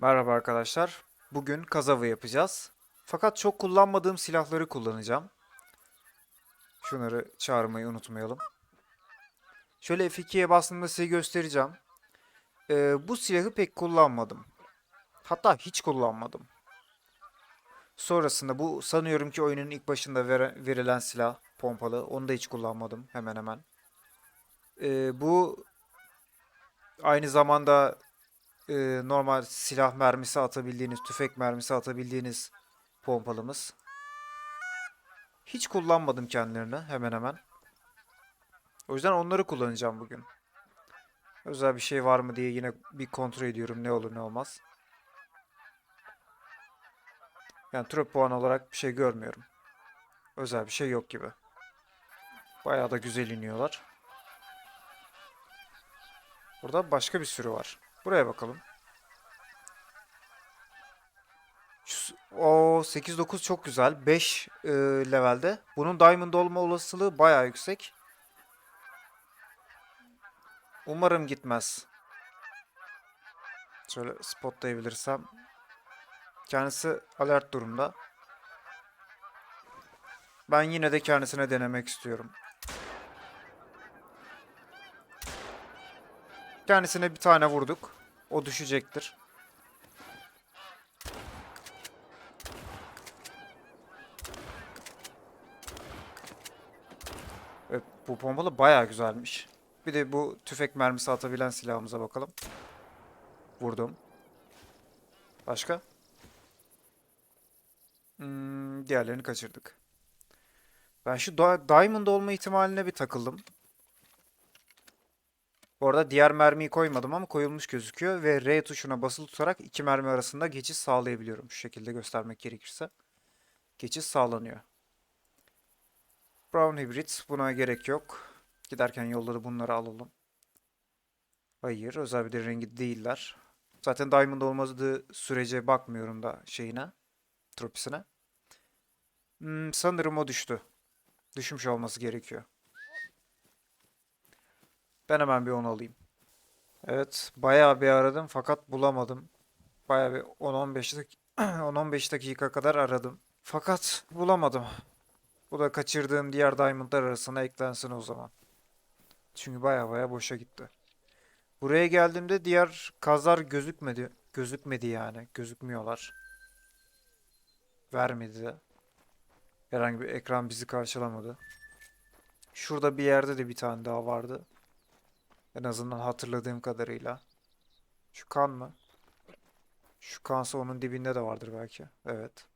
Merhaba arkadaşlar. Bugün kazavı yapacağız. Fakat çok kullanmadığım silahları kullanacağım. Şunları çağırmayı unutmayalım. Şöyle F2'ye bastığımda size göstereceğim. Ee, bu silahı pek kullanmadım. Hatta hiç kullanmadım. Sonrasında bu sanıyorum ki oyunun ilk başında verilen silah pompalı. Onu da hiç kullanmadım hemen hemen. Ee, bu aynı zamanda e, normal silah mermisi atabildiğiniz, tüfek mermisi atabildiğiniz pompalımız. Hiç kullanmadım kendilerini hemen hemen. O yüzden onları kullanacağım bugün. Özel bir şey var mı diye yine bir kontrol ediyorum ne olur ne olmaz. Yani trap puan olarak bir şey görmüyorum. Özel bir şey yok gibi. Bayağı da güzel iniyorlar. Burada başka bir sürü var. Buraya bakalım. O 8-9 çok güzel. 5 e, levelde. Bunun diamond olma olasılığı bayağı yüksek. Umarım gitmez. Şöyle spotlayabilirsem. Kendisi alert durumda. Ben yine de kendisine denemek istiyorum. Kendisine bir tane vurduk. O düşecektir. Evet, bu pompalı bayağı güzelmiş. Bir de bu tüfek mermisi atabilen silahımıza bakalım. Vurdum. Başka? Hmm, diğerlerini kaçırdık. Ben şu Diamond olma ihtimaline bir takıldım. Bu arada diğer mermiyi koymadım ama koyulmuş gözüküyor ve R tuşuna basılı tutarak iki mermi arasında geçiş sağlayabiliyorum. Şu şekilde göstermek gerekirse. Geçiş sağlanıyor. Brown Hybrid buna gerek yok. Giderken yolda da bunları alalım. Hayır özel bir rengi değiller. Zaten Diamond olmadığı sürece bakmıyorum da şeyine. Tropisine. Hmm, sanırım o düştü. Düşmüş olması gerekiyor. Ben hemen bir onu alayım. Evet, bayağı bir aradım fakat bulamadım. Bayağı bir 10-15 dak 10-15 dakika kadar aradım. Fakat bulamadım. Bu da kaçırdığım diğer diamondlar arasına eklensin o zaman. Çünkü bayağı bayağı boşa gitti. Buraya geldiğimde diğer kazlar gözükmedi. Gözükmedi yani. Gözükmüyorlar. Vermedi de. Herhangi bir ekran bizi karşılamadı. Şurada bir yerde de bir tane daha vardı. En azından hatırladığım kadarıyla. Şu kan mı? Şu kansa onun dibinde de vardır belki. Evet.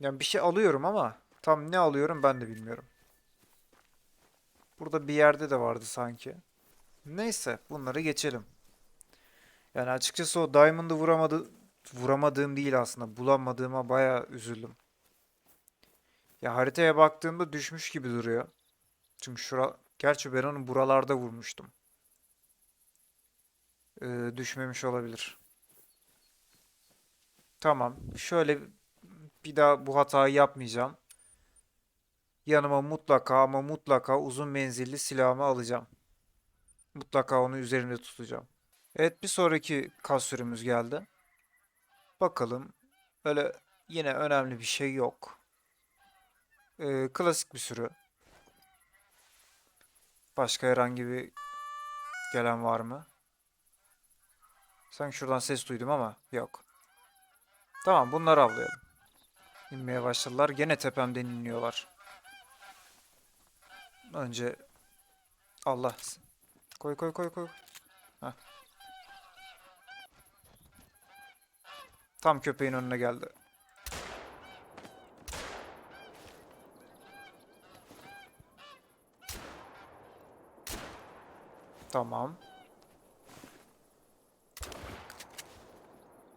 Yani bir şey alıyorum ama tam ne alıyorum ben de bilmiyorum. Burada bir yerde de vardı sanki. Neyse bunları geçelim. Yani açıkçası o Diamond'ı vuramadı, vuramadığım değil aslında. Bulamadığıma bayağı üzüldüm. Ya haritaya baktığımda düşmüş gibi duruyor. Çünkü şura... Gerçi ben onu buralarda vurmuştum. Ee, düşmemiş olabilir. Tamam. Şöyle bir daha bu hatayı yapmayacağım. Yanıma mutlaka ama mutlaka uzun menzilli silahımı alacağım. Mutlaka onu üzerimde tutacağım. Evet bir sonraki kas sürümüz geldi. Bakalım. Öyle yine önemli bir şey yok. Ee, klasik bir sürü. Başka herhangi bir gelen var mı? Sanki şuradan ses duydum ama yok. Tamam bunları avlayalım. İnmeye başladılar. Gene tepemden iniyorlar. Önce Allah. Koy koy koy koy. Heh. Tam köpeğin önüne geldi. Tamam.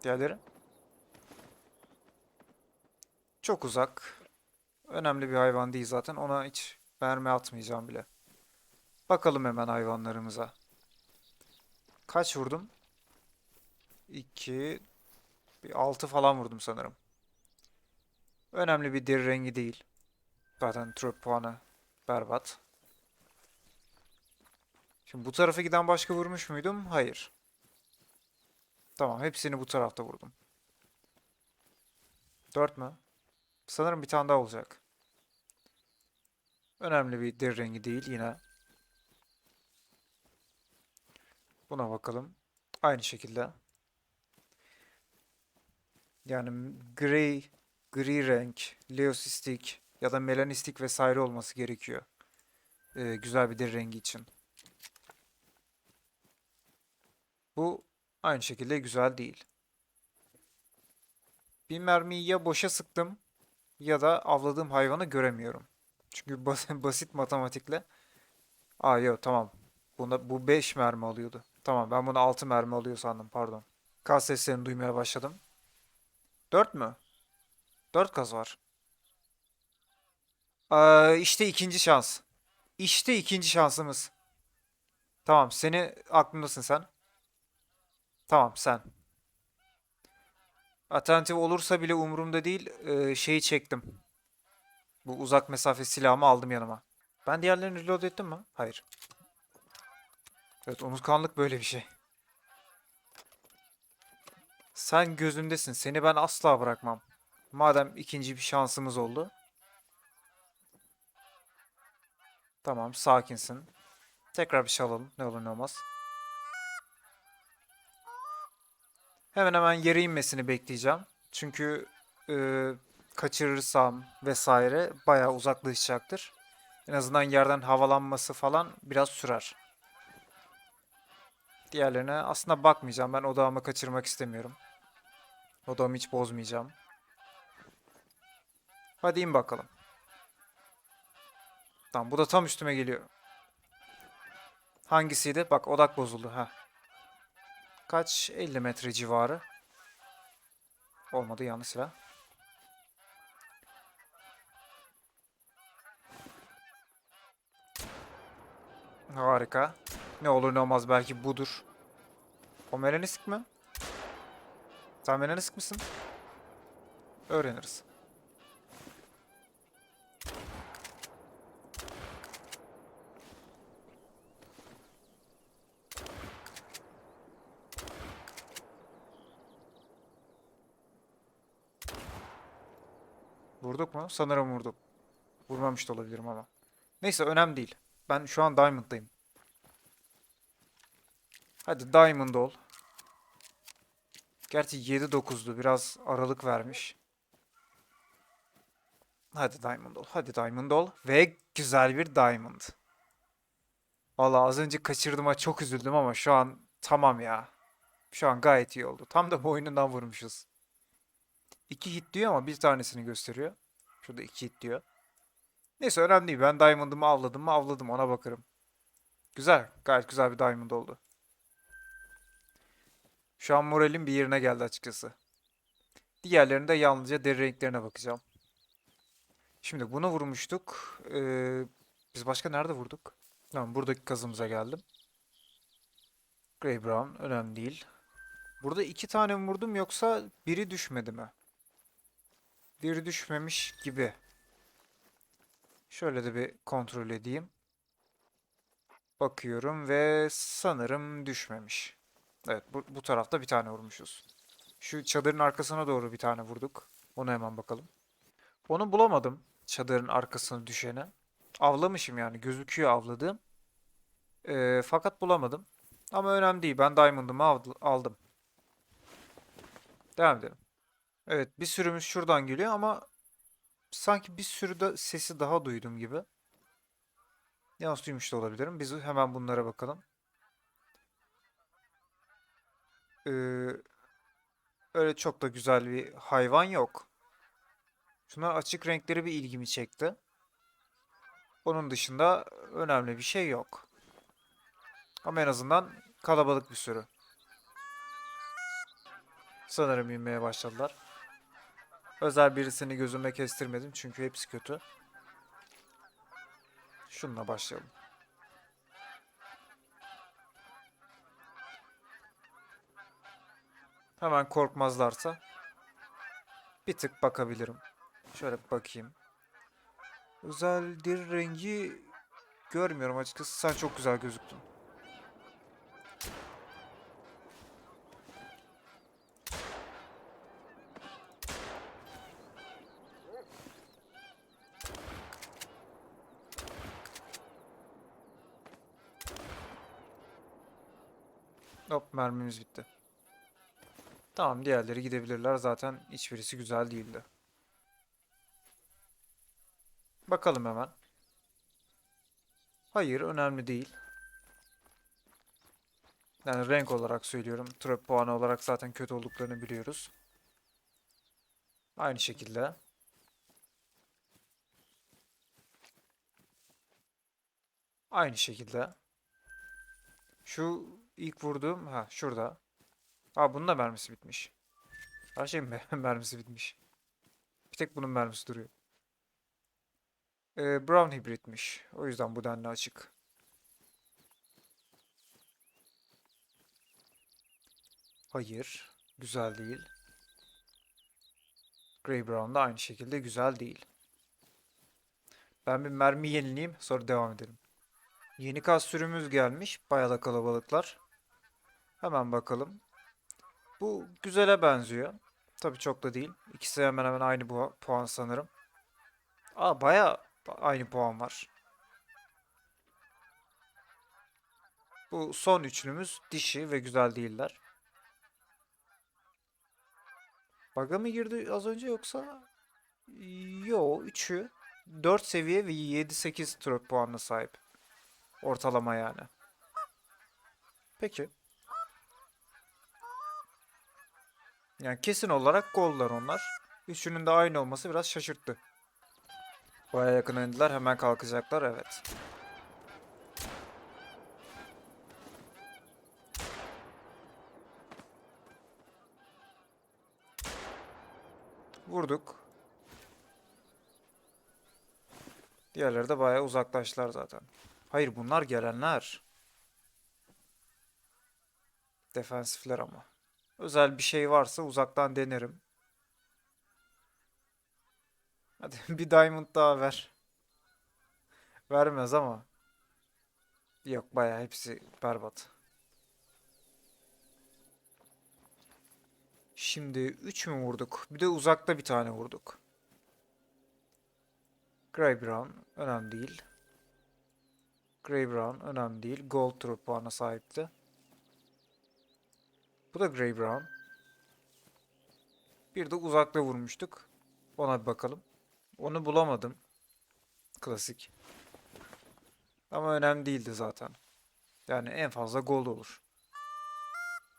Diğerleri? Çok uzak. Önemli bir hayvan değil zaten. Ona hiç mermi atmayacağım bile. Bakalım hemen hayvanlarımıza. Kaç vurdum? 2 bir 6 falan vurdum sanırım. Önemli bir deri rengi değil. Zaten trap puanı berbat. Şimdi bu tarafa giden başka vurmuş muydum? Hayır. Tamam hepsini bu tarafta vurdum. 4 mü? Sanırım bir tane daha olacak. Önemli bir deri rengi değil yine. Buna bakalım. Aynı şekilde. Yani gri, gri renk, leosistik ya da melanistik vesaire olması gerekiyor. Ee, güzel bir deri rengi için. Bu aynı şekilde güzel değil. Bir mermiyi ya boşa sıktım ya da avladığım hayvanı göremiyorum. Çünkü bas- basit matematikle. Aa yok tamam. Bunda, bu 5 mermi alıyordu. Tamam ben bunu 6 mermi alıyor sandım pardon. Kaz seslerini duymaya başladım. 4 mü? 4 kaz var. Aa, işte ikinci şans. İşte ikinci şansımız. Tamam seni aklımdasın sen. Tamam sen. Alternatif olursa bile umurumda değil. Ee, şeyi çektim. Bu uzak mesafe silahımı aldım yanıma. Ben diğerlerini reload ettim mi? Hayır. Evet unutkanlık böyle bir şey. Sen gözümdesin. Seni ben asla bırakmam. Madem ikinci bir şansımız oldu. Tamam sakinsin. Tekrar bir şey alalım. Ne olur ne olmaz. Hemen hemen yere inmesini bekleyeceğim. Çünkü e, kaçırırsam vesaire bayağı uzaklaşacaktır. En azından yerden havalanması falan biraz sürer. Diğerlerine aslında bakmayacağım. Ben odağımı kaçırmak istemiyorum. Odağımı hiç bozmayacağım. Hadi in bakalım. Tamam bu da tam üstüme geliyor. Hangisiydi? Bak odak bozuldu. ha. Kaç? 50 metre civarı. Olmadı yanlış silah. Harika. Ne olur ne olmaz belki budur. O melanistik mi? Sen melanistik misin? Öğreniriz. Vurduk mu? Sanırım vurduk. Vurmamış da olabilirim ama. Neyse önemli değil. Ben şu an Diamond'dayım. Hadi Diamond ol. Gerçi 7-9'du. Biraz aralık vermiş. Hadi Diamond ol. Hadi Diamond ol. Ve güzel bir Diamond. Valla az önce kaçırdığıma çok üzüldüm ama şu an tamam ya. Şu an gayet iyi oldu. Tam da boynundan vurmuşuz. 2 hit diyor ama bir tanesini gösteriyor. Şurada 2 hit diyor. Neyse önemli değil. Ben Diamond'ımı avladım mı avladım ona bakarım. Güzel. Gayet güzel bir Diamond oldu. Şu an moralim bir yerine geldi açıkçası. Diğerlerinde yalnızca deri renklerine bakacağım. Şimdi bunu vurmuştuk. Ee, biz başka nerede vurduk? Tamam buradaki kazımıza geldim. Grey Brown önemli değil. Burada iki tane vurdum yoksa biri düşmedi mi? Biri düşmemiş gibi. Şöyle de bir kontrol edeyim. Bakıyorum ve sanırım düşmemiş. Evet bu, bu tarafta bir tane vurmuşuz. Şu çadırın arkasına doğru bir tane vurduk. Onu hemen bakalım. Onu bulamadım. Çadırın arkasına düşeni. Avlamışım yani gözüküyor avladığım. Ee, fakat bulamadım. Ama önemli değil. Ben Diamond'ımı aldım. Devam edelim. Evet bir sürümüz şuradan geliyor ama sanki bir sürü de sesi daha duydum gibi. Yanlış duymuş da olabilirim. Biz hemen bunlara bakalım. Ee, öyle çok da güzel bir hayvan yok. Şunlar açık renkleri bir ilgimi çekti. Onun dışında önemli bir şey yok. Ama en azından kalabalık bir sürü. Sanırım inmeye başladılar. Özel birisini gözüme kestirmedim çünkü hepsi kötü. Şununla başlayalım. Hemen korkmazlarsa bir tık bakabilirim. Şöyle bakayım. Özel bir rengi görmüyorum açıkçası. Sen çok güzel gözüktün. Hop mermimiz bitti. Tamam diğerleri gidebilirler. Zaten hiçbirisi güzel değildi. Bakalım hemen. Hayır önemli değil. Yani renk olarak söylüyorum. Trap puanı olarak zaten kötü olduklarını biliyoruz. Aynı şekilde. Aynı şekilde. Şu ilk vurduğum ha şurada. Ha bunun da mermisi bitmiş. Her şeyin me- mermisi bitmiş. Bir tek bunun mermisi duruyor. Ee, Brown hibritmiş. O yüzden bu denli açık. Hayır. Güzel değil. Grey Brown da aynı şekilde güzel değil. Ben bir mermi yenileyim sonra devam edelim. Yeni kas sürümümüz gelmiş. Bayağı da kalabalıklar. Hemen bakalım. Bu güzele benziyor. Tabii çok da değil. İkisi hemen hemen aynı bu puan sanırım. Aa bayağı aynı puan var. Bu son üçlümüz dişi ve güzel değiller. Bug'a mı girdi az önce yoksa? Yo, üçü 4 seviye ve 7-8 trot puanına sahip. Ortalama yani. Peki. Yani kesin olarak gollar onlar. Üçünün de aynı olması biraz şaşırttı. Baya yakın indiler. Hemen kalkacaklar. Evet. Vurduk. Diğerleri de bayağı uzaklaştılar zaten. Hayır bunlar gelenler. Defensifler ama. Özel bir şey varsa uzaktan denerim. Hadi bir diamond daha ver. Vermez ama. Yok bayağı hepsi berbat. Şimdi 3 mü vurduk? Bir de uzakta bir tane vurduk. Grey Brown önemli değil. Grey Brown önemli değil. Gold True puana sahipti. Bu da Grey Brown. Bir de uzakta vurmuştuk. Ona bir bakalım. Onu bulamadım. Klasik. Ama önemli değildi zaten. Yani en fazla gol olur.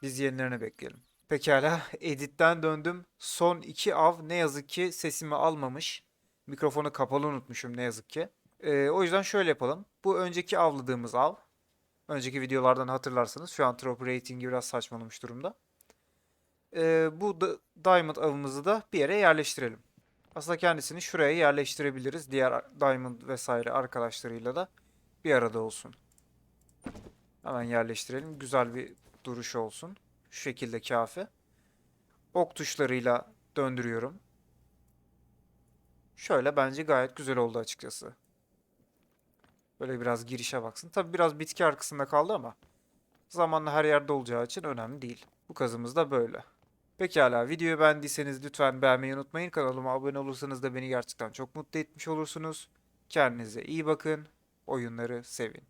Biz yenilerini bekleyelim. Pekala, editten döndüm. Son iki av ne yazık ki sesimi almamış. Mikrofonu kapalı unutmuşum ne yazık ki. Ee, o yüzden şöyle yapalım. Bu önceki avladığımız av. Önceki videolardan hatırlarsınız. Şu an trop ratingi biraz saçmalamış durumda. Ee, bu da, diamond avımızı da bir yere yerleştirelim. Aslında kendisini şuraya yerleştirebiliriz. Diğer diamond vesaire arkadaşlarıyla da bir arada olsun. Hemen yerleştirelim. Güzel bir duruş olsun. Şu şekilde kafi. Ok tuşlarıyla döndürüyorum. Şöyle bence gayet güzel oldu açıkçası. Böyle biraz girişe baksın. Tabi biraz bitki arkasında kaldı ama zamanla her yerde olacağı için önemli değil. Bu kazımız da böyle. Pekala videoyu beğendiyseniz lütfen beğenmeyi unutmayın. Kanalıma abone olursanız da beni gerçekten çok mutlu etmiş olursunuz. Kendinize iyi bakın. Oyunları sevin.